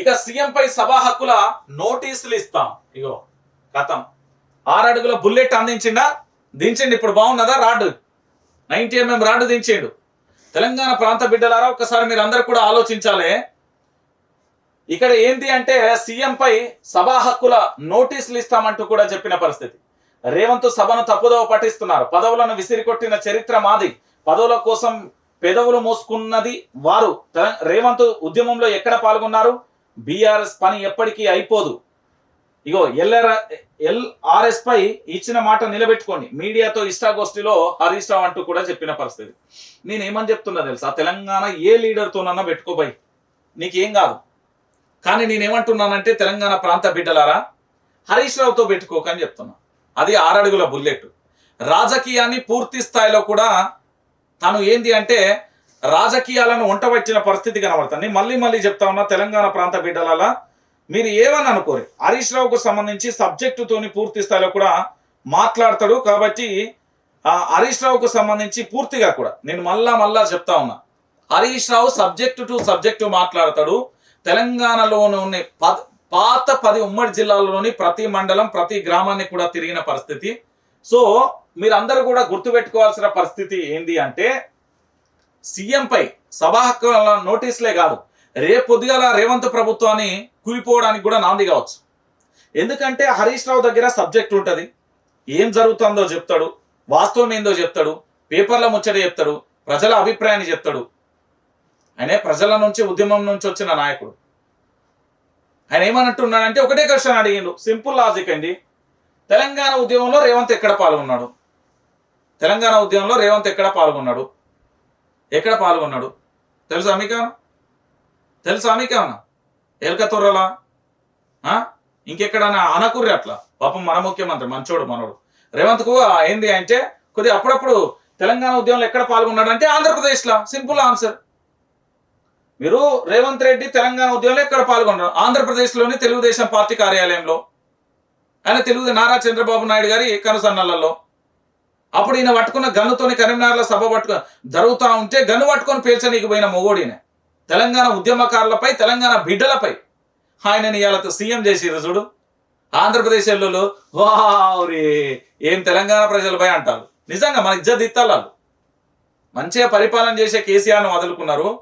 ఇక సీఎం పై సభా హక్కుల నోటీసులు ఇస్తాం. ఇగో కథం ఆరు అడుగుల బుల్లెట్ అందించిండా? దించండి ఇప్పుడు బాగున్నదా? రాడ్. నైన్టీ ఎంఎం రాడ్ దించిండు. తెలంగాణ ప్రాంత బిడ్డలారా ఒకసారి మీరు అందరు కూడా ఆలోచించాలి. ఇక్కడ ఏంటి అంటే సీఎం పై సభా హక్కుల నోటీసులు ఇస్తామంటూ కూడా చెప్పిన పరిస్థితి. రేవంత్ సభను తప్పుదోవ పట్టిస్తున్నారు. పదవులను విసిరికొట్టిన చరిత్ర మాది. పదవుల కోసం పెదవులు మోసుకున్నది వారు. రేవంత్ ఉద్యమంలో ఎక్కడ పాల్గొన్నారు? బీఆర్ఎస్ పని ఎప్పటికీ అయిపోదు. ఇగో ఎల్ఆర్ ఎల్ఆర్ఎస్ పై ఇచ్చిన మాట నిలబెట్టుకోండి. మీడియాతో ఇష్టాగోష్ఠిలో హరీష్ రావు అంటూ కూడా చెప్పిన పరిస్థితి. నేను ఏమని చెప్తున్నా తెలుసా? తెలంగాణ ఏ లీడర్తోనన్నా పెట్టుకోబోయి. నీకేం కాదు. కానీ నేనేమంటున్నానంటే తెలంగాణ ప్రాంత బిడ్డలారా హరీష్ రావుతో పెట్టుకోకని చెప్తున్నా. అది ఆరడుగుల బుల్లెట్. రాజకీయాన్ని పూర్తి స్థాయిలో కూడా తను ఏంది అంటే రాజకీయాలను వంటవచ్చిన పరిస్థితి కనబడుతుంది. మళ్ళీ మళ్ళీ చెప్తా ఉన్నా తెలంగాణ ప్రాంత బిడ్డలలా మీరు ఏమని అనుకోరు? హరీష్ రావుకు సంబంధించి సబ్జెక్టుతోని పూర్తి స్థాయిలో కూడా మాట్లాడతాడు కాబట్టి హరీష్ రావుకు సంబంధించి పూర్తిగా కూడా నేను మళ్ళా మళ్ళా చెప్తా ఉన్నా. Harish Rao subject to subject మాట్లాడతాడు. తెలంగాణలోని ఉన్న పాత పది ఉమ్మడి జిల్లాలోని ప్రతి మండలం ప్రతి గ్రామాన్ని కూడా తిరిగిన పరిస్థితి. సో మీరందరూ కూడా గుర్తుపెట్టుకోవాల్సిన పరిస్థితి ఏంది అంటే సీఎంపై సభా హక్కుల నోటీసులే కాదు. రేపు పొద్దుగాల రేవంత్ ప్రభుత్వాన్ని కూలిపోవడానికి కూడా నాంది కావచ్చు. ఎందుకంటే హరీష్ రావు దగ్గర సబ్జెక్ట్ ఉంటుంది. ఏం జరుగుతుందో చెప్తాడు. వాస్తవం ఏందో చెప్తాడు. పేపర్ల ముచ్చట చెప్తాడు. ప్రజల అభిప్రాయాన్ని చెప్తాడు. ఆయనే ప్రజల నుంచి ఉద్యమం నుంచి వచ్చిన నాయకుడు. ఆయన ఏమన్నట్టున్నాడంటే ఒకటే క్వశ్చన్ అడిగిండు. సింపుల్ లాజిక్ అండి. తెలంగాణ ఉద్యమంలో రేవంత్ ఎక్కడ పాల్గొన్నాడు? తెలంగాణ ఉద్యమంలో రేవంత్ ఎక్కడ పాల్గొన్నాడు? ఎక్కడ పాల్గొన్నాడు? తెలుసా మీకు తెలుసా మీకు ఎలక తొర్రలా? ఇంకెక్కడన్నా అనకుర్రి అట్లా? పాపం మన ముఖ్యమంత్రి మంచోడు మనోడు. రేవంత్కు ఏంది అంటే కొద్దిగా అప్పుడప్పుడు తెలంగాణ ఉద్యమంలో ఎక్కడ పాల్గొన్నాడు అంటే ఆంధ్రప్రదేశ్లో? Simple answer. మీరు రేవంత్ రెడ్డి తెలంగాణ ఉద్యమంలో ఎక్కడ పాల్గొన్నారు? ఆంధ్రప్రదేశ్లోని తెలుగుదేశం పార్టీ కార్యాలయంలో. ఆయన తెలుగు నారా చంద్రబాబు నాయుడు గారి కనుసన్నలలో అప్పుడు ఈయన పట్టుకున్న గనుతోని కరీంనగర్లో సభ పట్టుకుని జరుగుతూ ఉంటే గను పట్టుకొని పేల్చనీకి పోయిన మొగోడిన. తెలంగాణ ఉద్యమకారులపై తెలంగాణ బిడ్డలపై ఆయనని ఇవాళ సీఎం చేసిర్రు చూడు. ఆంధ్రప్రదేశ్ ఎల్లులు వారే ఏం తెలంగాణ ప్రజలపై అంటారు. నిజంగా మన ఇజ్జత్ ఇత్తాలు వాళ్ళు. మంచిగా పరిపాలన చేసే కేసీఆర్ను వదులుకున్నారు.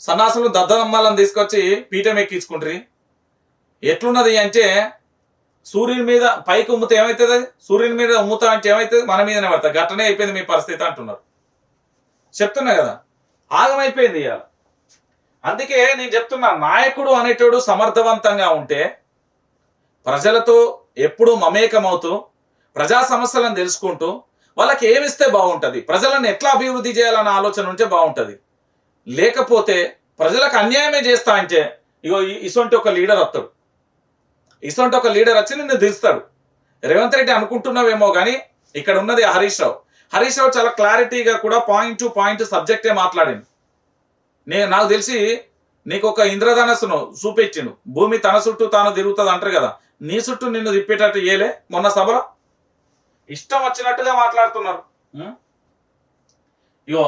సన్నాసులు దద్దమ్మలను తీసుకొచ్చి పీఠం ఎక్కించుకుంటారు ఎట్లున్నది అంటే సూర్యుని మీద పైకి ఉమ్ముతా ఏమవుతుంది సూర్యుని మీద ఉమ్ముతా అంటే ఏమవుతుంది మన మీదనే పడతారు గట్టనే అయిపోయింది మీ పరిస్థితి అంటున్నారు. చెప్తున్నా కదా? ఆగమైపోయింది ఇవాళ. అందుకే నేను చెప్తున్నా నాయకుడు అనేటోడు సమర్థవంతంగా ఉంటే ప్రజలతో ఎప్పుడూ మమేకమవుతూ ప్రజా సమస్యలను తెలుసుకుంటూ వాళ్ళకి ఏమిస్తే బాగుంటుంది? ప్రజలను ఎట్లా అభివృద్ధి చేయాలన్న ఆలోచన ఉంటే బాగుంటుంది. లేకపోతే ప్రజలకు అన్యాయమే చేస్తా అంటే ఇగో ఈ- ఇసొంటి ఒక లీడర్ వస్తాడు. ఇసొంటి ఒక లీడర్ వచ్చి నిన్ను దిస్తాడు రేవంత్ రెడ్డి అనుకుంటున్నావేమో కానీ ఇక్కడ ఉన్నది హరీష్ రావు. హరీష్ రావు చాలా క్లారిటీగా కూడా పాయింట్ టు పాయింట్ సబ్జెక్టే మాట్లాడింది నేను నాకు తెలిసి నీకు ఒక ఇంద్రధనస్సును చూపించిండు భూమి తన చుట్టూ తాను తిరుగుతుంది అంటారు కదా. నీ చుట్టూ నిన్ను తిప్పేటట్టు ఏలే మొన్న సభలో. ఇష్టం వచ్చినట్టుగా మాట్లాడుతున్నారు. ఇగో